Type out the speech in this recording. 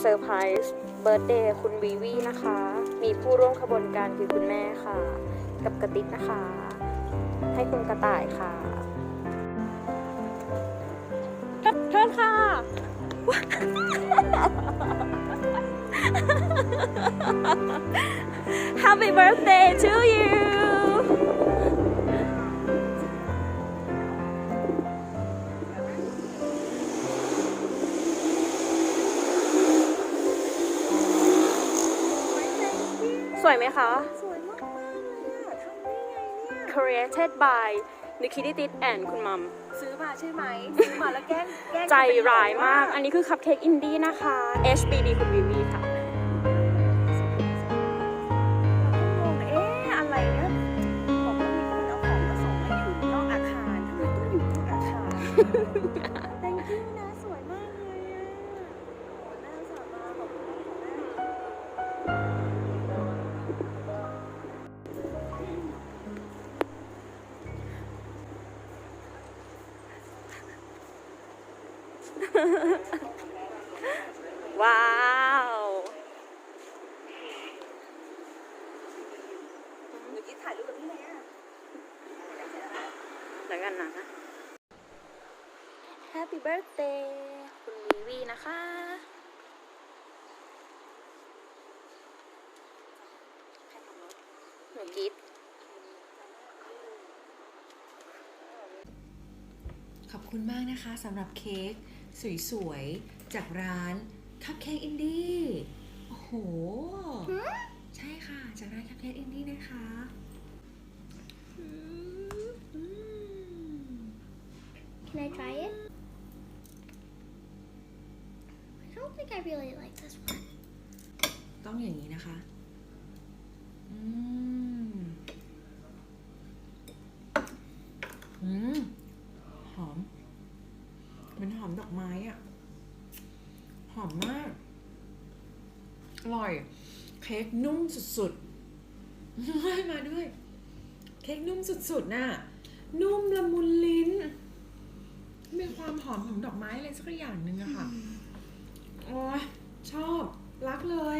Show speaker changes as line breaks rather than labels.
เซอร์ไพรส์เบิร์ d เดย์คุณวีวีนะคะ มีผู้ร่วมขบวนการคือคุณแม่ค่ะ กับกระติกนะคะ ให้คุณกระต่ายค่ะเชิญค่ะ Happy birthday to you วยไหมคะ
สวยมากมากๆเลยอะทำได้ไงเนี่ย
Created by Nikki Tit and คุณมัม
ซื้อมาใช่ไหม ซื้อมาแล้วแกล้งแกล้ง
ใจร้ายมาก อันนี้คือคัพเค้กอินดี้นะคะ HBD คุณวีวีค่ะ
เราก็งงเอ๊ะอะไรเนี่ยบอกว่ามีคนเอาของมาส่งมาอยู่นอกอาคารทำไมต้องอยู่นอกอาคาร
ว้าว
เมื่อกี้ถ่ายรูปกับพี่แม่
แล้วกันนะ Happy birthday คุณวีวีนะคะหนูกิด
ขอบคุณมากนะคะสำหรับเค้ก สวยๆ จากร้านคัพเค้กอินดี้โอ้โห ใช่ค่ะ จากร้านคัพเค้กอินดี้นะคะอืมอืม
Can I try it? I don't think I really like this one.
ต้องอย่างนี้นะคะ อืม อืม หอมเหมื อนหอมดอกไม้อะหอมมาก อร่อย เค้กนุ่มสุดๆให้มาด้วย เค้กนุ่มสุดๆน่ะ นุ่มละมุนลิ้น มีความหอมของดอกไม้อะไรสักอย่างหนึ่งอะค่ะ โอ้ยชอบ รักเลย